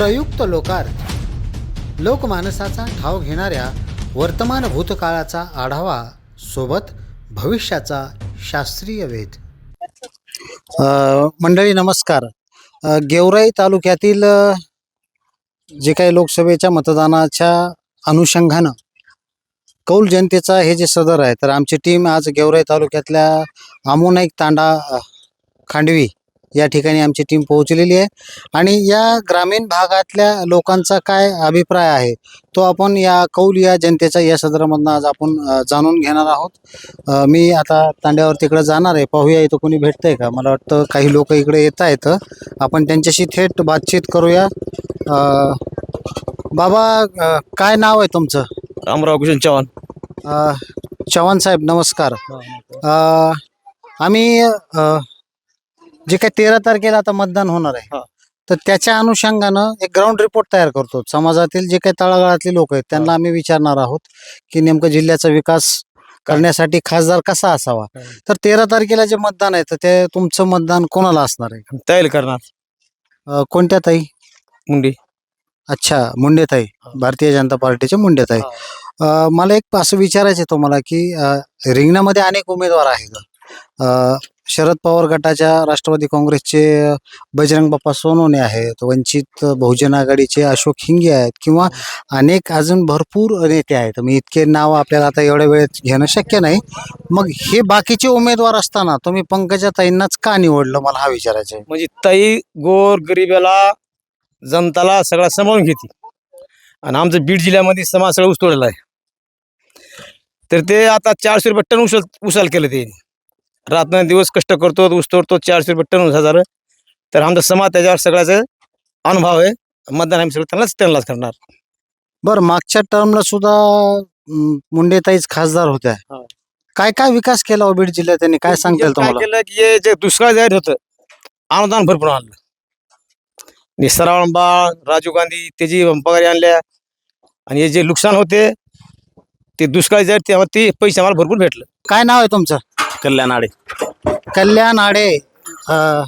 प्रयुक्त लोकार्थ. लोकमानसाचा ठाव घेणाऱ्या वर्तमान भूतकाळाचा आढावा सोबत भविष्याचा शास्त्रीय वेध. मंडळी नमस्कार. गेवराई तालुक्यातील जे काही लोकसभेच्या मतदानाच्या अनुषंगानं कौल जनतेचा हे जे सदर आहे तर आमची टीम आज गेवराई तालुक्यातल्या आमोनाईक तांडा खांडवी या ठिकाणी आमची टीम पोहोचलेली आहे. आणि या ग्रामीण भागातल्या लोकांचा काय अभिप्राय आहे? तो आपण या कौल या जनतेचा या सदरामधनं आज आपण जाणून घेणार आहोत. मी आता तांड्यावर तिकडे जाणार आहे. पाहूया इथं कोणी भेटतंय का? मला वाटतं काही लोक इकडे येत आहेत. आपण त्यांच्याशी थेट बातचीत करूया. बाबा काय नाव आहे तुमचं? रामराव किशन चव्हाण. चव्हाण साहेब नमस्कार. अ, आम्ही जे काही तेरा तारखेला आता मतदान होणार आहे. हा. तर त्याच्या अनुषंगानं एक ग्राउंड रिपोर्ट तयार करतो. समाजातील जे काही तळागाळातले लोक आहेत त्यांना आम्ही विचारणार आहोत की नेमकं जिल्ह्याचा विकास करण्यासाठी खासदार कसा असावा. तर तेरा तारखेला जे मतदान आहे तर ते तुमचं मतदान कोणाला असणार आहे? तयारी करणार. अ, कोणत्या ताई? मुंडी. अच्छा मुंडेताई हा. भारतीय जनता पार्टीचे मुंडेताई अ, मला एक असं विचारायचं आहे तुम्हाला की अ, रिंगणामध्ये अनेक उमेदवार आहेत. अ, शरद पवार गटाच्या राष्ट्रवादी काँग्रेसचे बजरंग बाप्पा सोनवणे आहेत वंचित बहुजन आघाडीचे अशोक हिंगे आहेत किंवा अनेक अजून भरपूर नेते आहेत. मी इतके नाव आपल्याला आता एवढ्या वेळेत घेणं शक्य नाही. मग हे बाकीचे उमेदवार असताना तुम्ही पंकजा ताईंनाच का निवडलं? मला हा विचारायचं आहे. म्हणजे ताई गोर गरिबाला जनताला सगळा सांभाळून घेते. आणि आमचं बीड जिल्ह्यामध्ये समाज सगळं ऊसतोडलेला आहे. तर ते आता चारशे रुपये टन उचल उचल केलं ते रात्र दिवस कष्ट करतो ऊस तोडतो चारशे रुपये टन हजार. तर आमचा समाज त्याच्यावर सगळ्याचा अनुभव आहे. मतदान आम्ही सगळं त्यांनाच त्यांनाच करणार. बरं मागच्या टर्मला सुद्धा मुंडेताईच खासदार होत्या. काय काय विकास केला हो बीड जिल्ह्यात? त्यांनी काय सांगता येईल काय तुम्हाला? केलं की हे जे दुष्काळ जाहीर होतं अनुदान भरपूर आणलं. निसरावंबा राजीव गांधी त्याची पगारी आणल्या. आणि हे जे नुकसान होते ते दुष्काळ जाहीर ते पैसे आम्हाला भरपूर भेटलं. काय नाव आहे तुमचं? कल्याण आडे कल्याण आडे अं,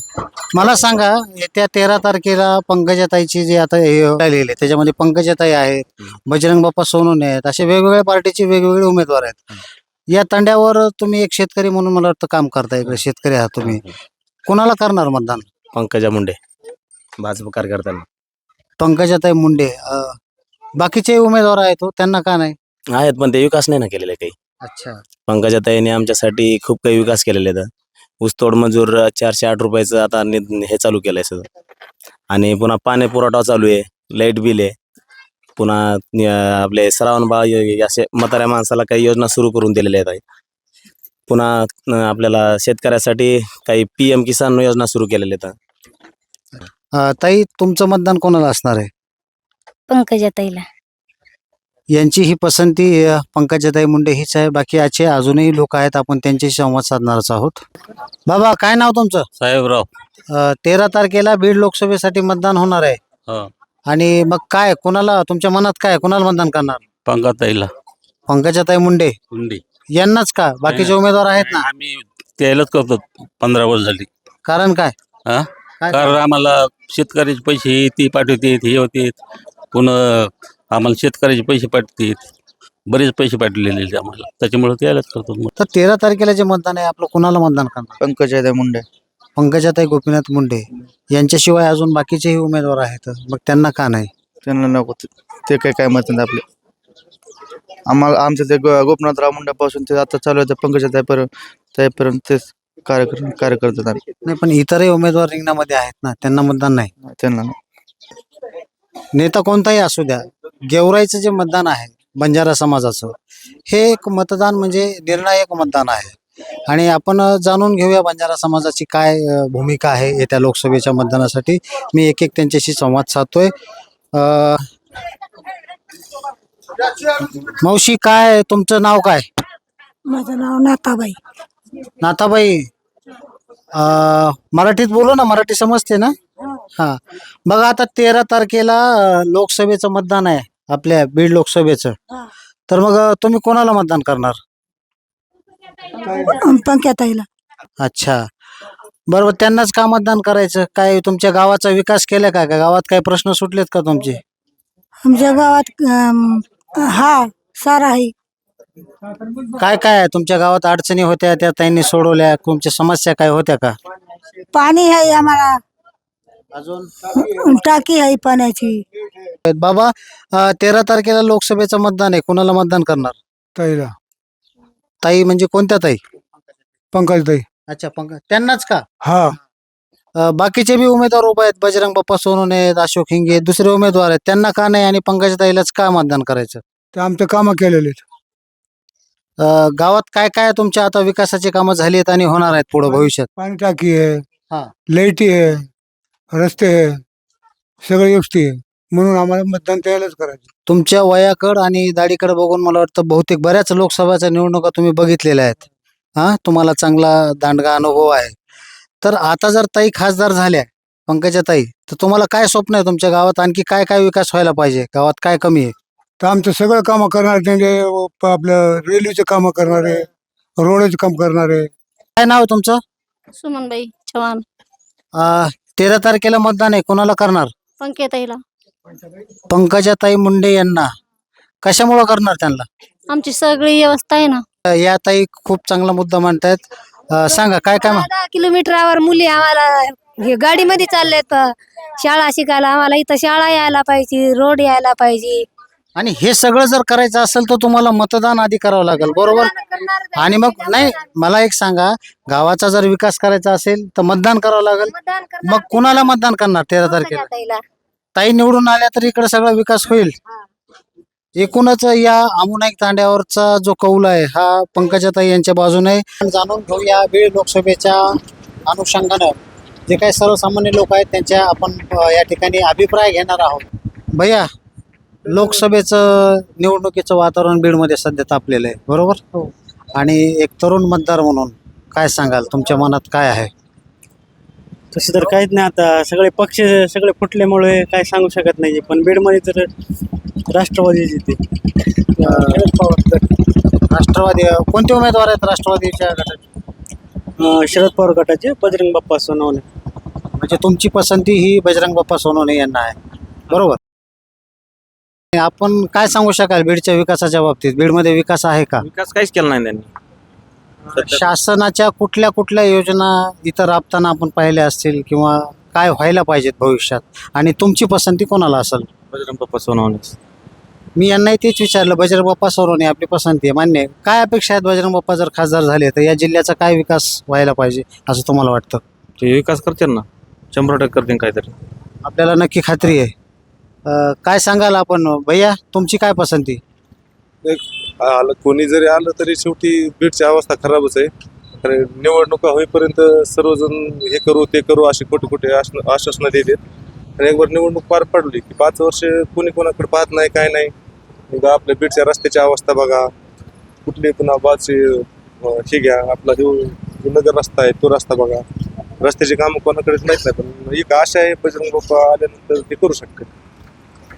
मला सांगा येत्या तेरा तारखेला पंकजाताईची जे आता हे राहिलेले त्याच्यामध्ये पंकजाताई आहेत बजरंग बाप्पा सोनवणे आहेत असे वेगवेगळ्या पार्टीचे वेगवेगळे उमेदवार आहेत. या तांड्यावर तुम्ही एक शेतकरी म्हणून मला वाटतं काम करता इकडे शेतकरी आहात तुम्ही. कोणाला करणार मतदान? पंकजा मुंडे. भाजप कार्यकर्त्यांना. पंकजाताई मुंडे. अं, बाकीचे उमेदवार आहेत हो, त्यांना का नाही? आहेत पण ते विकास नाही ना केलेले काही. अच्छा. पंकजाताईने आमच्यासाठी खूप काही विकास केलेले आहेत. ऊसतोड मजूर चारशे आठ रुपयाचं आता नि- हे चालू केलंय सगळं. आणि पुन्हा पाणी पुरवठा चालू आहे लाइट बिल आहे. पुन्हा आपले श्रावण बाळ य- य- असे म्हाताऱ्या माणसाला काही योजना सुरू करून दिलेल्या आहेत. पुन्हा अं, आपल्याला शेतकऱ्यासाठी काही पी एम किसान योजना सुरू केलेल्या आहेत. अं, ताई तुमचं मतदान कोणाला असणार आहे? पंकजा ताईला यांची ही पसंती पंकजाताई मुंडे हीच आहे. बाकी याचे अजूनही लोक आहेत. आपण त्यांच्याशी संवाद साधणारच आहोत. बाबा काय नाव तुमचं? साहेबराव. अ, तेरा तारखेला बीड लोकसभेसाठी मतदान होणार आहे. हा. आणि मग काय कोणाला तुमच्या मनात काय कोणाला मतदान करणार? पंकजाताईला. पंकजाताई मुंडे. कुंडी यांनाच का? बाकीचे. उमेदवार आहेत ना? आम्ही त्यालाच करतो. पंधरा वर्ष झाली. कारण काय? हा? काय कारण आम्हाला शेतकऱ्याचे पैसे ती पाठवते हे होते. पुन्हा आम्हाला शेतकऱ्याचे पैसे पाठवतात बरेच पैसे पाठवलेले आहेत आम्हाला. त्याच्यामुळे त्यालाच करतो मग. तर तेरा तारखेला जे मतदान आहे आपलं कोणाला मतदान करणार? पंकजा मुंडे. पंकजाताई गोपीनाथ मुंडे. यांच्याशिवाय अजून बाकीचेही उमेदवार आहेत. मग त्यांना का नाही? त्यांना नको. ते- ते काय काय मत नाही आपले? आम्हाला आमचं ते गो- गोपनाथराव मुंड्यापासून ते आता चालू आहे पंकजा ताईपर्यंत ताईपर्यंत तेच कार्य कर- कार्य करतात आम्ही नाही पण इतरही उमेदवार रिंगणामध्ये आहेत ना त्यांना मतदान नाही. त्यांना. नेता कोणताही असू द्या गेवराईचं जे मतदान आहे बंजारा समाजाचं हे एक मतदान म्हणजे निर्णायक मतदान आहे. आणि आपण जाणून घेऊया बंजारा समाजाची काय भूमिका आहे येत्या लोकसभेच्या मतदानासाठी. मी एक एक त्यांच्याशी संवाद साधतोय. मावशी काय तुमचं नाव काय? माझं नाव नाथाबाई. नाथाबाई मराठीत बोलू ना मराठी समजते ना? हा. बघा आता तेरा तारखेला लोकसभेचं मतदान आहे. आपल्या बीड लोकसभेचं. हा. तर मग अ, तुम्ही कोणाला मतदान करणार? पंक्या ताईला अच्छा. बरोबर त्यांनाच का मतदान करायचं? काय तुमच्या गावाचा विकास केला का? का गावात काही प्रश्न सुटलेत का तुमचे? आमच्या गावात अम, हा सारा आहे. काय काय आहे? तुमच्या गावात अडचणी होत्या त्या त्यांनी सोडवल्या. तुमच्या समस्या काय होत्या का? पाणी आहे आम्हाला. अजून? टाकी आहे पाण्याची. बाबा अं, तेरा तारखेला लोकसभेचं मतदान आहे. कुणाला मतदान करणार? ताईला. ताई म्हणजे कोणत्या ताई? पंकज ताई. अच्छा पंकज. त्यांनाच का? हा. अं, बाकीचे बी उमेदवार उभे आहेत. बजरंग बाप्पा सोनवणे आहेत अशोक हिंगे दुसरे उमेदवार आहेत. त्यांना का नाही आणि पंकज ताईलाच का मतदान करायचं? ते आमचं कामं केलेले. अं, गावात काय काय तुमच्या आता विकासाची कामं झाली आहेत आणि होणार आहेत पुढे भविष्यात? पाणी टाकी आहे. हा. लाईटी आहे. रस्ते आहे सगळं व्यवस्थित आहे म्हणून आम्हाला मतदान त्यालाच करायचं. तुमच्या वयाकड आणि दाढीकडे बघून मला वाटतं बहुतेक बऱ्याच लोकसभाच्या निवडणुका तुम्ही बघितलेल्या आहेत. हा तुम्हाला चांगला दांडगा अनुभव आहे. तर आता जर ताई खासदार झाल्या पंकजा ताई तर तुम्हाला काय स्वप्न आहे तुमच्या गावात? आणखी काय काय विकास व्हायला पाहिजे? गावात काय कमी आहे? तर आमचं सगळं कामं करणार त्यांचे प- आपलं रेल्वेचं कामं करणारे रोडाचं काम करणारे काय नाव आहे तुमचं? सुमनबाई चव्हाण. अं, तेरा तारखेला मतदान आहे. कोणाला करणार? पंकेताईला पंकजाताई मुंडे यांना. कशामुळं करणार त्यांना? आमची सगळी व्यवस्था आहे ना. या ताई खूप चांगला मुद्दा मांडतायत. अं, सांगा काय काय मा- दहा किलोमीटरवर मुली आम्हाला हे गाडीमध्ये चाललेत. शाळा शिकायला आम्हाला इथं शाळा यायला पाहिजे रोड यायला पाहिजे. आणि हे सगळं जर करायचं असेल तर तुम्हाला मतदान आधी करावं लागेल बरोबर? आणि मग नाही मला एक सांगा गावाचा जर विकास करायचा असेल तर मतदान करावं लागेल? मग कुणाला मतदान करणार तेरा तारखेला? ताई निवडून आल्या तर इकडे सगळा विकास होईल. एकूणच या आमुनाईक तांड्यावरचा जो कौल आहे हा पंकजाताई यांच्या बाजूने. जाणून घेऊया बीड लोकसभेच्या अनुषंगानं. जे काही सर्वसामान्य लोक आहेत त्यांच्या आपण या ठिकाणी अभिप्राय घेणार आहोत. भैया लोकसभेचं निवडणुकीचं वातावरण बीडमध्ये सध्या तापलेलं आहे. बरोबर? आणि एक तरुण मतदार म्हणून काय सांगाल? तुमच्या मनात काय आहे? तसं तर काहीच नाही आता. सगळे पक्ष सगळे फुटल्यामुळे काय सांगू शकत नाही. पण बीडमध्ये तर राष्ट्रवादी येते राष्ट्रवादी कोणते उमेदवार आहेत राष्ट्रवादीच्या गटाचे? शरद पवार गटाचे बजरंग बाप्पा सोनवणे. म्हणजे तुमची पसंती ही बजरंग बाप्पा सोनवणे यांना आहे. बरोबर? आपण काय सांगू शकाल बीडच्या विकासाच्या बाबतीत? बीडमध्ये विकास आहे का? विकास काहीच केला नाही त्यांनी. शासनाच्या कुठल्या कुठल्या योजना इथं राबताना आपण पाहिल्या असतील किंवा काय व्हायला पाहिजेत भविष्यात? आणि तुमची पसंती कोणाला असेल? बजरंग बाप्पा सोनवणे मी यांनाही तेच विचारलं बजरंग बाप्पा सोनवणे आपली पसंती आहे मान्य आहे. काय अपेक्षा आहेत बजरंग बाप्पा जर खासदार झाले तर? या जिल्ह्याचा काय विकास व्हायला पाहिजे असं तुम्हाला वाटतं? ते विकास करतील ना. शंभर टक्के करतील काहीतरी. आपल्याला नक्की खात्री आहे. काय सांगाल आपण? भैया तुमची काय पसंती? आलं कोणी जरी आलं तरी शेवटी बीडची अवस्था खराबच आहे. कारण निवडणुका होईपर्यंत सर्वजण हे करू ते करू असे कुठे कुठे आश्न- आश्वासनं देतात आणि एकবার निवडणूक पार पडली की पाच वर्ष कोणी कोणाकडे पाहत नाही काय नाही. मग आपल्या बीडच्या रस्त्याची अवस्था बघा. कुठली पुन्हा बाजची अं, हे घ्या. आपला जो जो नगर रस्ता आहे तो रस्ता बघा. रस्त्याची कामं कोणाकडेच माहीत नाही पण एक आशा आहे बजरंग बाप्पा आल्यानंतर ते करू शकते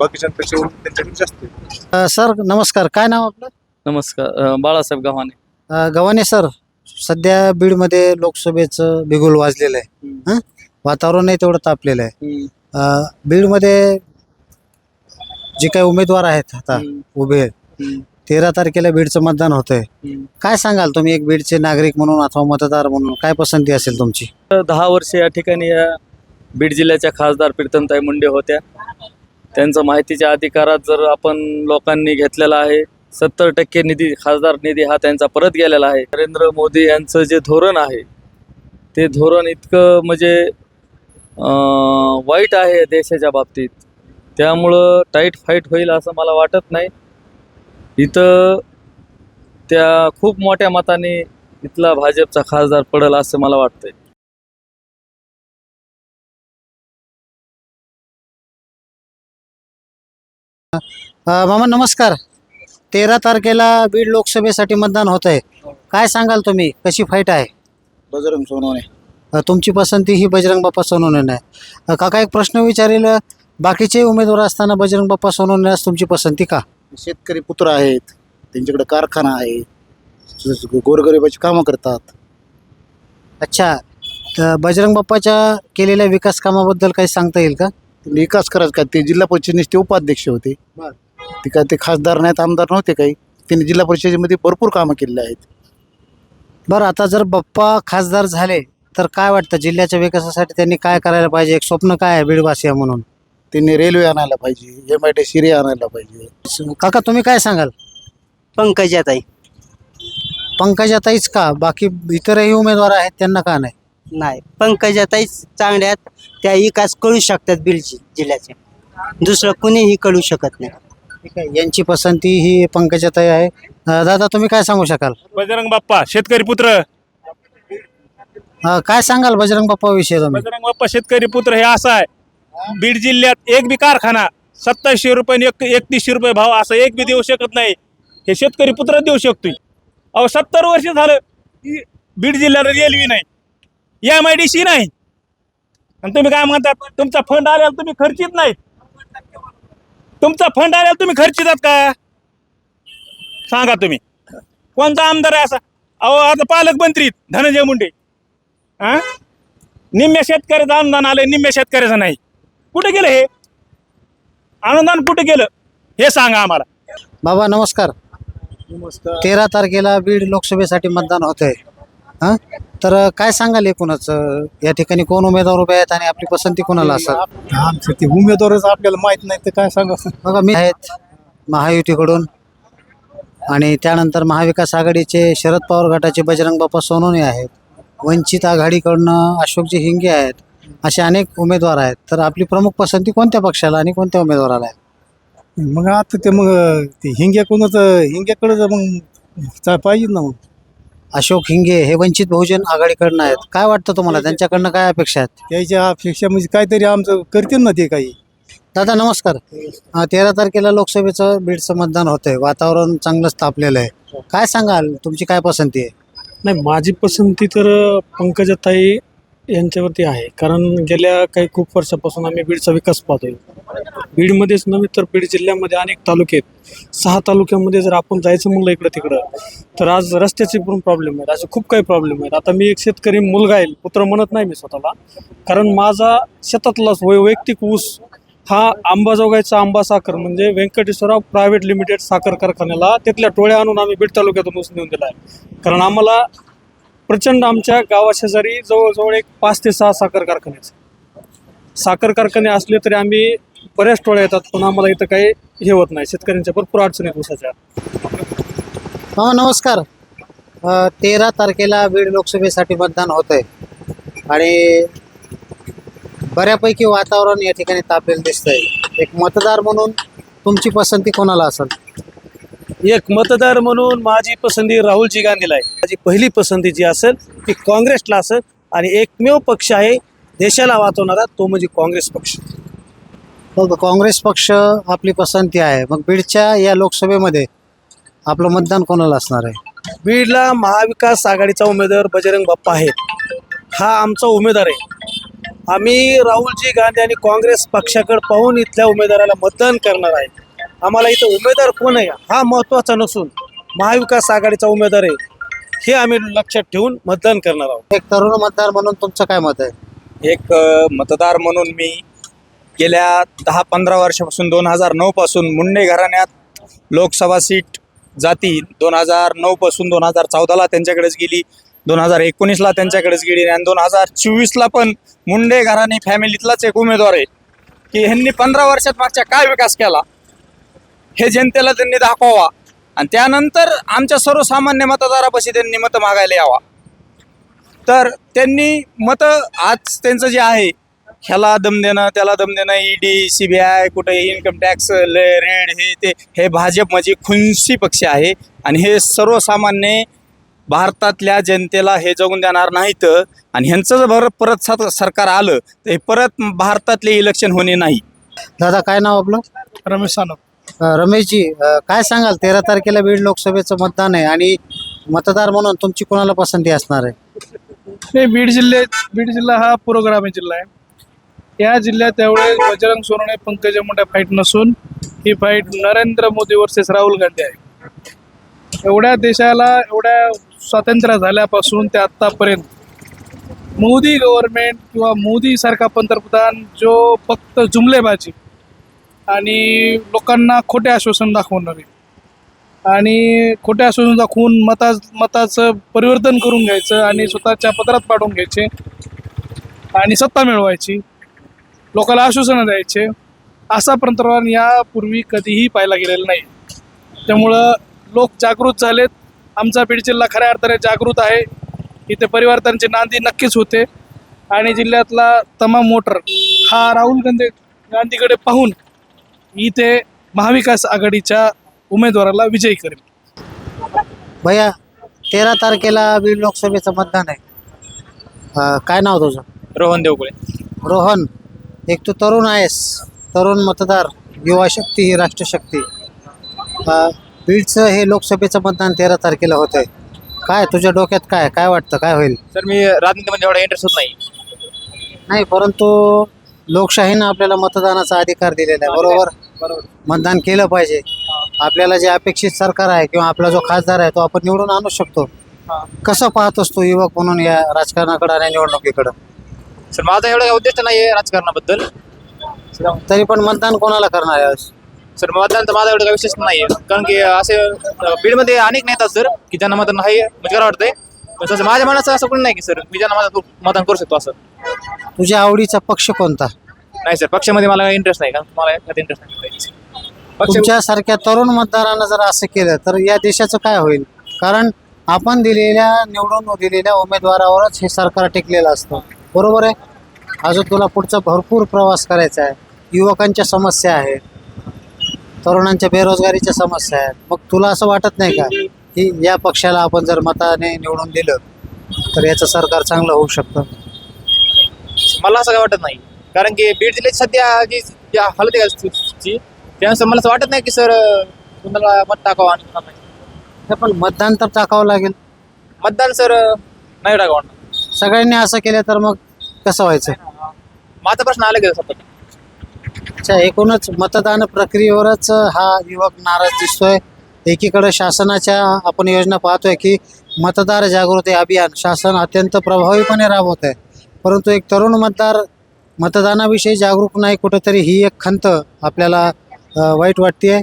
बाकीच्यांपेक्षा त्यांच्याकडे जास्त आहे. अं, सर नमस्कार. काय नाव आपलं? नमस्कार. अ, बाळासाहेब गव्हाणे. अं, गव्हाणे सर सध्या बीडमध्ये लोकसभेचं बिगुल वाजलेलं आहे. हम्म. हं? वातावरणही तेवढं तापलेलं आहे. अं, बीडमध्ये जे काही उमेदवार आहेत आता उभे तेरा तारखेला बीडचं मतदान होतंय. काय सांगाल तुम्ही एक बीडचे नागरिक म्हणून अथवा मतदार म्हणून? काय पसंती असेल तुमची? दहा वर्षे या ठिकाणी या बीड जिल्ह्याच्या खासदार प्रीतमताई मुंडे होत्या. त्यांचा माहितीच्या अधिकारात जर आपण लोकांनी घेतलेला आहे सत्तर टक्के निधी खासदार निधी हा त्यांचा परत गेलेला आहे. नरेंद्र मोदी यांचं जे धोरण आहे ते धोरण इतकं म्हणजे वाईट आहे देशाच्या बाबतीत. त्यामुळं टाईट फाईट होईल असं मला वाटत नाही. इथं त्या खूप मोठ्या मताने इथला भाजपचा खासदार पडेल असं मला वाटतंय. अं, मामा नमस्कार. तेरा तारखेला बीड लोकसभेसाठी मतदान होत आहे काय सांगाल तुम्ही? कशी फाईट आहे? बजरंग सोनवणे. अ, तुमची पसंती ही बजरंग बाप्पा सोनवणे आहे. अ, काका एक प्रश्न विचारेल. बाकीचे उमेदवार असताना बजरंग बाप्पा सोनवण्यास तुमची पसंती का? शेतकरी पुत्र आहेत. त्यांच्याकडे कारखाना आहे. गोरगरिबाची कामं करतात अच्छा तर बजरंग बाप्पाच्या केलेल्या विकास कामाबद्दल काही सांगता येईल का विकास करायचं का ते जिल्हा परिषदेचे उपाध्यक्ष होते. ते काय ते खासदार नाहीत आमदार नव्हते काही. त्यांनी जिल्हा परिषदेमध्ये भरपूर कामं केलेली आहेत. बरं आता जर बाप्पा खासदार झाले तर काय वाटतं? जिल्ह्याच्या विकासासाठी त्यांनी काय करायला पाहिजे? एक स्वप्न काय आहे बीडवासिया म्हणून? त्यांनी रेल्वे आणायला पाहिजे एम आय टी सिरी आणायला पाहिजे. काका तुम्ही काय सांगाल? पंकजाताई. पंकजाताईच का? बाकी इतरही उमेदवार आहेत त्यांना का नाही? नाही. पंकजाताई चांगल्यात त्या विकास करू शकतात बीड जि- जिल्ह्याचे. दुसरं कुणीही करू शकत नाही. ठीक आहे. यांची पसंती ही पंकजाताई आहे. अं, दादा तुम्ही काय सांगू शकाल? बजरंग बाप्पा शेतकरी पुत्र. अं, काय सांगाल बजरंग बाप्पा विषयी तुम्ही? बजरंग बाप्पा शेतकरी पुत्र हे असं आहे. बीड जिल्ह्यात एक बी कारखाना सत्तावीसशे रुपये एक एकतीसशे रुपये भाव असं एक बी देऊ शकत नाही. हे शेतकरी पुत्र देऊ शकतोय. अहो सत्तर वर्ष झालं की बीड जिल्ह्याला रेल्वे नाही. एम आय डी सी नाही. आणि तुम्ही काय म्हणतात तुमचा फंड आल्याला तुम्ही खर्चित नाही तुमचा फंड आल्याला तुम्ही खर्चितात का? सांगा तुम्ही. कोणता आमदार आहे असा? अहो आता पालकमंत्री धनंजय मुंडे. हा निम्म्या शेतकऱ्याचं अनुदान आलंय निम्म्या शेतकऱ्याचं नाही. कुठे गेलं हे? अनुदान कुठे गेलं? हे सांगा आम्हाला. बाबा नमस्कार. तेरा तारखेला बीड लोकसभेसाठी मतदान होत आहे हां तर काय सांगाल एकूणच या ठिकाणी कोण उमेदवार उभे आहेत आणि आपली पसंती कोणाला असेल? आमचं ते उमेदवारच आपल्याला माहीत नाही तर काय सांगा बघा मी आहेत महायुतीकडून आणि त्यानंतर महाविकास आघाडीचे शरद पवार गटाचे बजरंग बाप्पा सोनवणे आहेत. वंचित आघाडीकडनं अशोकजी हिंगे आहेत असे अनेक उमेदवार आहेत. तर आपली प्रमुख पसंती कोणत्या पक्षाला आणि कोणत्या उमेदवाराला आहे? मग आता ते मग ते हिंग्याकडूनच हिंग्याकडे मग चा- पाहिजे ना मग. अशोक हिंगे हे वंचित बहुजन आघाडीकडनं आहेत. काय वाटतं तुम्हाला? त्यांच्याकडनं काय अपेक्षा आहेत? त्याच्या अपेक्षा म्हणजे काहीतरी आमचं करतील ना ते काही. दादा नमस्कार. अं, तेरा तारखेला लोकसभेचं बीडचं मतदान होतंय. वातावरण चांगलंच तापलेलं आहे. काय सांगाल? तुमची काय पसंती आहे? नाही माझी पसंती तर पंकजाताई यांच्यावरती आहे. कारण गेल्या काही खूप वर्षापासून आम्ही बीडचा विकास पाहतोय. बीडमध्येच नव्हे तर बीड जिल्ह्यामध्ये अनेक तालुके आहेत. सहा तालुक्यामध्ये जर आपण जायचं म्हणलं इकडं तिकडं तर आज रस्त्याचे पण प्रॉब्लेम आहेत. असे खूप काही प्रॉब्लेम आहेत. आता मी एक शेतकरी मुलगा आहे. पुत्र म्हणत नाही मी स्वतःला. कारण माझा शेतातलाच वै- वैयक्तिक ऊस हा आंबाजोगाईचा आंबा साखर म्हणजे व्यंकटेश्वरा प्रायव्हेट लिमिटेड साखर कारखान्याला तिथल्या टोळ्या आणून आम्ही बीड तालुक्यातून ऊस नेऊन दिला आहे कारण आम्हाला प्रचंड आमच्या गावाशेजारी जवळजवळ एक पाच ते सहा साखर कारखाने साखर कारखाने असले तरी आम्ही बऱ्याच टोळ्या येतात पण आम्हाला इथं काही हे होत नाही. शेतकऱ्यांच्या भरपूर अडचणी आहेत ऊसाच्या. हा नमस्कार. तेरा तारखेला बीड लोकसभेसाठी मतदान होत आहे आणि बऱ्यापैकी वातावरण या ठिकाणी तापलेलं दिसतंय. एक मतदार म्हणून तुमची पसंती कोणाला असेल? एक मतदार म्हणून माझी पसंती राहुलजी गांधीला आहे. माझी पहिली पसंती जी असेल ती काँग्रेसला असेल आणि एकमेव पक्ष आहे देशाला वाचवणारा तो म्हणजे काँग्रेस पक्ष. मग काँग्रेस पक्ष आपली पसंती आहे. मग बीडच्या या लोकसभेमध्ये आपलं मतदान कोणाला असणार आहे? बीडला महाविकास आघाडीचा उमेदवार बजरंग बाप्पा आहेत हा आमचा उमेदवार आहे. आम्ही राहुलजी गांधी आणि काँग्रेस पक्षाकडे पाहून इथल्या उमेदवाराला मतदान करणार आहे. आम्हाला इथं उमेदवार कोण आहे? हा महत्त्वाचा नसून महाविकास आघाडीचा उमेदवार आहे. हे आम्ही लक्षात ठेवून मतदान करणार आहोत. एक तरुण मतदार म्हणून तुमचं काय मत आहे? एक अ, मतदार म्हणून मी गेल्या दहा पंधरा वर्षापासून दोन हजार नऊ पासून मुंडे घराण्यात लोकसभा सीट जाती. दोन हजार नऊ पासून दोन हजार चौदाला त्यांच्याकडेच गेली. दोन हजार एकोणीसला त्यांच्याकडेच गेली. आणि दोन हजार चोवीसला पण मुंडे घराणे फॅमिलीतलाच एक उमेदवार आहे. की ह्यांनी पंधरा वर्षात मागच्या काय विकास केला? हे जनतेला त्यांनी दाखवावा. आणि त्यानंतर आमच्या सर्वसामान्य मतदारापाशी त्यांनी मतं मागायला यावा. तर त्यांनी मतं आज त्यांचं जे आहे ह्याला दम देणं त्याला दम देणं ईडी सीबीआय कुठे इन्कम टॅक्स रेड हे ते हे भाजप म्हणजे खुनसी पक्ष आहे. आणि हे सर्वसामान्य भारतातल्या जनतेला हे जगून देणार नाहीत. आणि ह्यांचं जर भर परत सत- सरकार आलं तर हे परत भारतातले इलेक्शन होणे नाही. दादा काय नाव आपलं? रमेश सानप. रमेशजी काय सांगाल? तेरा तारखेला बीड लोकसभेचं मतदान आहे आणि मतदार म्हणून तुमची कोणाला पसंती असणार आहे? नाही बीड जिल्ह्यात बीड जिल्हा हा पुरोग्रामी जिल्हा आहे. या जिल्ह्यात एवढे बजरंग सोनवणे पंकजा मुंडे फाईट नसून ही फाईट नरेंद्र मोदी वर्सेस राहुल गांधी आहे. एवढ्या देशाला एवढ्या स्वातंत्र्य झाल्यापासून ते आत्तापर्यंत मोदी गव्हर्नमेंट किंवा मोदी सारखा पंतप्रधान जो फक्त जुमलेबाजी आणि लोकांना खोटे आश्वासन दाखवणारे आणि खोटे आश्वासन दाखवून मता मताचं परिवर्तन करून घ्यायचं आणि स्वतःच्या पदरात पाडून घ्यायचे आणि सत्ता मिळवायची. लोकांना आश्वासनं द्यायचे. असा पंतप्रधान यापूर्वी कधीही पाहिला गेलेला नाही. त्यामुळं लोक जागृत झालेत. आमचा बीड जिल्हा खऱ्या अर्थाने जागृत आहे. इथे परिवर्तनची नांदी नक्कीच होते. आणि जिल्ह्यातला तमाम मोटर हा राहुल गांधी गांधीकडे पाहून इथे महाविकास आघाडीच्या उमेदवाराला विजयी करेल भैया तेरा तारखेला बीड लोकसभेचं मतदान आहे. अं, काय नाव तुझं? रोहन देवकुळे रोहन एक तू तरुण आहेस. तरुण मतदार युवा शक्ती ही राष्ट्रशक्ती. अं, बीडचं हे लोकसभेचं मतदान तेरा तारखेला होत आहे काय तुझ्या डोक्यात काय काय वाटतं काय होईल? सर मी राजनीतीमध्ये एवढा इंटरेस्ट होत नाही. नाही परंतु लोकशाहीनं आपल्याला मतदानाचा अधिकार दिलेला आहे बरोबर? मतदान केलं पाहिजे. आपल्याला जे अपेक्षित सरकार आहे किंवा आपला जो खासदार आहे तो आपण निवडून आणू शकतो. कसं पाहतोस तू युवक म्हणून या राजकारणाकडे आणि निवडणुकीकडं? सर माझा एवढा उद्दिष्ट नाही आहे राजकारणाबद्दल. तरी पण मतदान कोणाला करणार आहे? सर मतदान तर माझा एवढा काही विशेष नाही आहे कारण की असे बीडमध्ये अनेक नेतात सर की ज्यांना मतदान नाही म्हणजे करावं वाटतंय. पण तसं माझ्या मनाचं असं कोणी नाही की सर मी ज्यांना मतदान करू शकतो असं. तुझ्या आवडीचा पक्ष कोणता? नाही सर पक्षामध्ये मला इंटरेस्ट नाही कारण मला यात इंटरेस्ट नाही. पक्ष तुमच्यासारख्या तरुण मतदारांना जर असं केलं तर या देशाचं काय होईल? कारण आपण दिलेल्या निवडून दिलेल्या उमेदवारावरच हे सरकार टिकलेलं असतं. बरोबर आहे? अजून तुला पुढचा भरपूर प्रवास करायचा आहे. युवकांच्या समस्या आहेत. तरुणांच्या बेरोजगारीच्या समस्या आहेत. मग तुला असं वाटत नाही का की या पक्षाला आपण जर मताने निवडून दिलं तर याचं सरकार चांगलं होऊ शकतं? मला असं काय वाटत नाही. कारण की बीड जिल्ह्याची सध्या जी जी हालत आहे ची त्यानुसार मला असं वाटत नाही की सर कुणाला मत टाकावं आणि कुणाला नाही. हे पण मतदान तर टाकावं लागेल. मतदान सर नाही टाकावं. सगळ्यांनी असं केलं तर मग कसं व्हायचं? माझा प्रश्न आला की सध्या अच्छा एकूणच मतदान प्रक्रियेवरच हा युवक नाराज दिसतोय. एकीकडे शासनाच्या आपण योजना पाहतोय की मतदार जागृती अभियान शासन अत्यंत प्रभावीपणे राबवत आहे परंतु एक तरुण मतदार मतदानाविषयी जागरूक नाही कुठंतरी ही एक खंत आपल्याला वाईट वाटते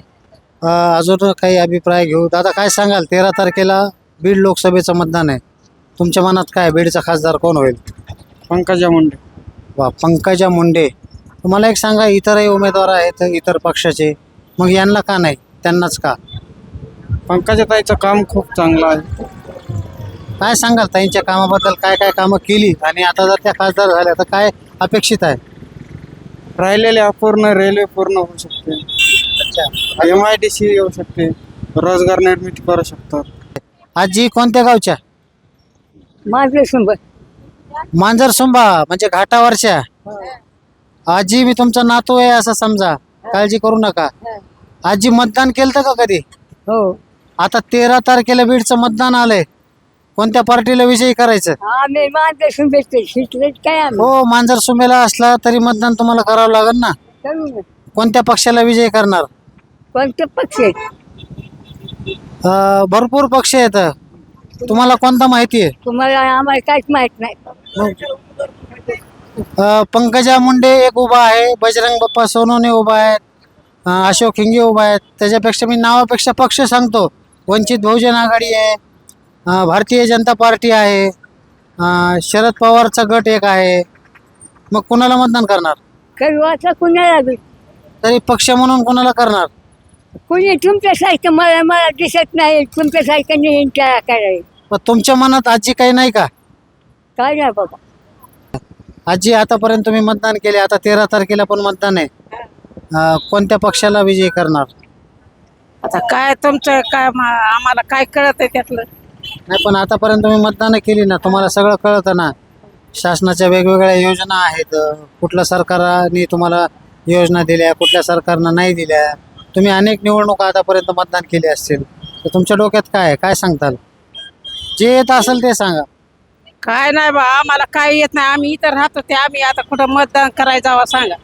अजून काही अभिप्राय घेऊ? दादा काय सांगाल? तेरा तारखेला बीड लोकसभेचं मतदान आहे. तुमच्या मनात काय? बीडचा खासदार कोण होईल? पंकजा मुंडे. वा पंकजा मुंडे. तुम्हाला एक सांगा इतरही उमेदवार आहेत इतर पक्षाचे. मग यांना का नाही? त्यांनाच का? पंकजा ताईचं काम खूप चांगलं आहे. काय सांगाल? ताईंच्या कामाबद्दल काय काय कामं केली? आणि आता जर त्या खासदार झाल्या तर काय अपेक्षित आहे. राहिलेले अपूर्ण रेल्वे पूर्ण होऊ शकते. एम आय डी सी येऊ शकते. रोजगार निर्मिती करू शकतात. आजी कोणत्या गावच्या? माझे शंभर मांजर सुंबा म्हणजे घाटावरच्या. आजी मी तुमचा नातू आहे असं समजा. काळजी करू नका. आजी मतदान केलं का कधी? हो. आता तेरा तारखेला बीडचं मतदान आलंय. कोणत्या पार्टीला विजयी करायचं? आम्ही माझे शुभेच्छा शिकले काय आम्ही? हो मांजर सुंबेला असला तरी मतदान तुम्हाला करावं लागेल ना? करू ना. कोणत्या पक्षाला विजयी करणार? कोणते पक्ष आहेत? अं, भरपूर पक्ष आहेत. तुम्हाला कोणता माहिती आहे? तुम्हाला आम्हाला काहीच माहीत नाही. अं, पंकजा मुंडे एक उभा आहे बजरंग बाप्पा सोनवणे उभा आहेत अं, अशोक हिंगे उभा आहेत. त्याच्यापेक्षा मी नावापेक्षा पक्ष सांगतो. वंचित बहुजन आघाडी आहे भारतीय जनता पार्टी आहे. शरद पवारचा गट एक आहे. मग कुणाला मतदान करणार? कुणाला बी. तरी पक्ष म्हणून कुणाला करणार? कुणी तुमच्यासारखं मला मला दिसत नाही. तुमच्यासारखं नेईन काय करायचं पण तुमच्या मनात आजी काही नाही का? काय नाही बाबा. आजी आतापर्यंत तुम्ही मतदान केले. आता तेरा तारखेला पण मतदान आहे. अं, कोणत्या पक्षाला विजयी करणार? आता काय तुमचं काय मा- आम्हाला काय कळत आहे त्यातलं? नाही पण आतापर्यंत तुम्ही मतदान केली ना तुम्हाला सगळं कळतं ना. शासनाच्या वेगवेगळ्या योजना आहेत. कुठल्या सरकारने तुम्हाला योजना दिल्या कुठल्या सरकारनं नाही दिल्या. तुम्ही अनेक निवडणुका आतापर्यंत मतदान केले असतील. तर तुमच्या डोक्यात काय आहे? काय सांगताल? जे येत असेल ते सांगा. काय नाही बा आम्हाला काय येत नाही. आम्ही इथं राहतो ते आम्ही आता कुठं मतदान करायला जावं सांगा.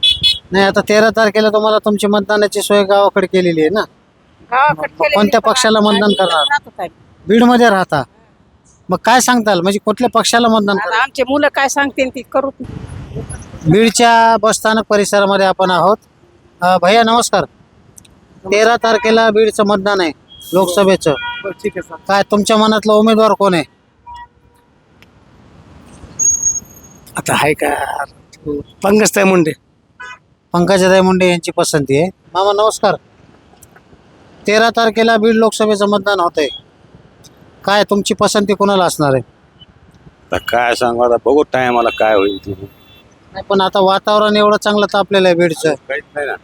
नाही आता तेरा तारखेला तुम्हाला तुमची मतदानाची सोय गावाकडे केलेली आहे ना. गावाकडे केलेली कोणत्या पक्षाला मतदान इथं करणार? राहतो. बीडमध्ये राहता. मग काय सांगताल? म्हणजे कुठल्या पक्षाला मतदान आता? आमचे मुलं काय सांगतील ती करू. बीडच्या बसस्थानक परिसरामध्ये आपण आहोत. अ, भैया नमस्कार. तेरा तारखेला बीडचं मतदान आहे लोकसभेचं. ठीक आहे सर. काय तुमच्या मनातला उमेदवार कोण आहे? आता आहे का? पंकजताई मुंडे. पंकजाताई मुंडे यांची पसंती आहे. मामा नमस्कार. तेरा तारखेला बीड लोकसभेचं मतदान होत आहे काय तुमची पसंती कोणाला असणार आहे? आता काय सांगू आता बघू टायमाला काय होईल ते. नाही, पण आता वातावरण एवढं चांगलं तापलेलं आहे बीडचं. काहीच नाही ना.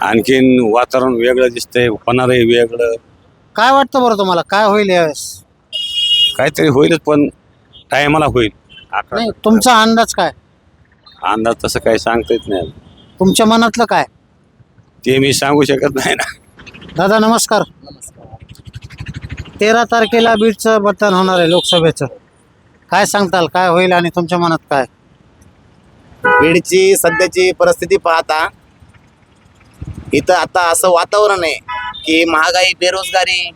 आणखीन वातावरण वेगळं दिसतंय होणारही वेगळं. काय वाटतं बरं तुम्हाला? काय होईल यावेळेस? काहीतरी होईलच पण टायमाला होईल. अकरा नाही तुमचा अंदाज काय? अंदाज तसं काही सांगता येत नाही. तुमच्या मनातलं काय? ते मी सांगू शकत नाही ना. दादा नमस्कार. तेरा तारखेला बीडचं मतदान होणार आहे लोकसभेचं. काय सांगताल? काय होईल आणि तुमच्या मनात काय? बीडची सध्याची परिस्थिती पाहता इथं आता असं वातावरण आहे की महागाई बेरोजगारी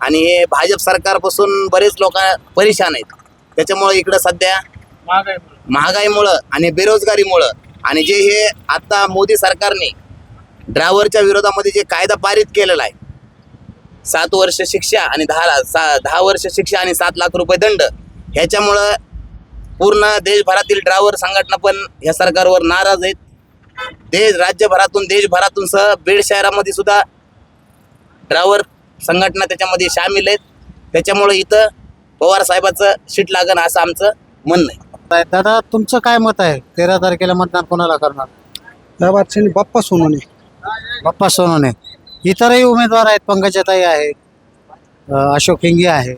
आणि हे भाजप सरकारपासून बरेच लोक परेशान आहेत. त्याच्यामुळे इकडं सध्या महागाईमुळं आणि बेरोजगारीमुळं आणि जे हे आता मोदी सरकारने ड्रायव्हरच्या विरोधामध्ये जे कायदा पारित केलेला आहे सात वर्ष शिक्षा आणि दहा ला- सा दहा वर्ष शिक्षा आणि सात लाख रुपये दंड. ह्याच्यामुळं पूर्ण देशभरातील ड्रायव्हर संघटना पण ह्या सरकारवर नाराज आहेत. देश राज्यभरातून देशभरातून सह बीड शहरामध्ये सुद्धा ड्रायव्हर संघटना त्याच्यामध्ये सामील आहेत. त्याच्यामुळे इथं पवार साहेबाचं शीट लागण असं आमचं म्हणणं आहे. दादा तुमचं काय मत आहे? तेरा तारखेला मतदान कोणाला करणार? बाप्पा सोनवणे. बाप्पा सोनवणे. इतरही उमेदवार आहेत पंकजाताई आहेत अशोक हिंगे आहेत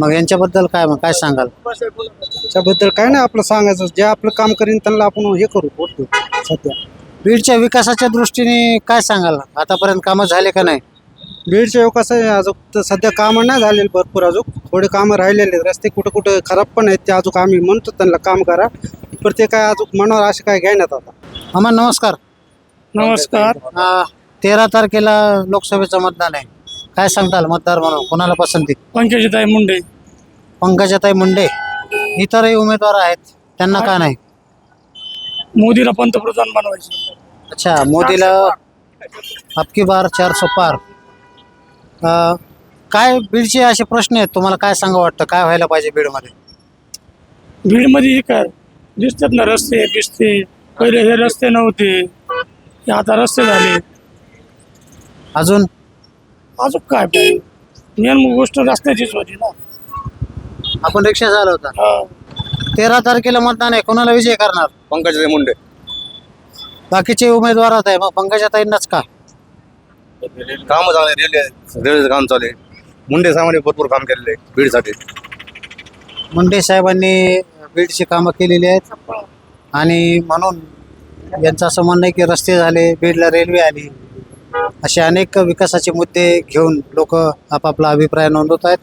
मग यांच्याबद्दल काय मग काय सांगाल? त्याबद्दल काय नाही आपलं सांगायचं जे आपलं काम करीन त्यांना आपण हे करू देऊ सध्या. बीडच्या विकासाच्या दृष्टीने काय सांगाल? आतापर्यंत कामं झाले का नाही? बीडच्या विकास आहे अजून तर सध्या कामं नाही झालेली भरपूर अजून. थोडे कामं राहिलेले आहेत. रस्ते कुठं कुठं खराब पण आहेत ते अजून आम्ही म्हणतो त्यांना काम करा. पण ते काय अजून मनावर असे काय घेण्यात आता. मामा नमस्कार. नमस्कार. तेरा तारखेला लोकसभेचं मतदान आहे. काय सांगताल मतदार म्हणून? कोणाला पसंती? पंकजताई मुंडे. पंकजाताई मुंडे. इतरही उमेदवार आहेत. त्यांना का नाही? मोदीला पंतप्रधान बनवायचे. अच्छा मोदीला अबकी बार चार सौ पार. अ, काय बीडचे असे प्रश्न आहेत? तुम्हाला काय सांगा वाटतं? काय व्हायला पाहिजे बीडमध्ये? बीडमध्ये काय? दिसतात ना रस्ते दिसते पहिले हे रस्ते नव्हते. हे आता रस्ते झाले. अजून? अजून काय मेन गोष्ट रस्त्याचीच होती ना. आपण रिक्षा झाला होता हा. तेरा तारखेला मतदान आहे कोणाला विजय करणार? पंकज मुंडे बाकीचे उमेदवार आहेत मग पंकजाताईंनाच का? काम चांगले रेल्वे रेल्वेचं काम चालू आहे. मुंडे साहेबांनी भरपूर काम केलेलं आहे बीडसाठी. मुंडे साहेबांनी बीडची कामं केलेली आहेत. आणि म्हणून यांचं असं म्हणणं आहे की रस्ते झाले बीडला रेल्वे आली. असे अनेक विकासाचे मुद्दे घेऊन लोक आपापला अभिप्राय नोंदवत आहेत.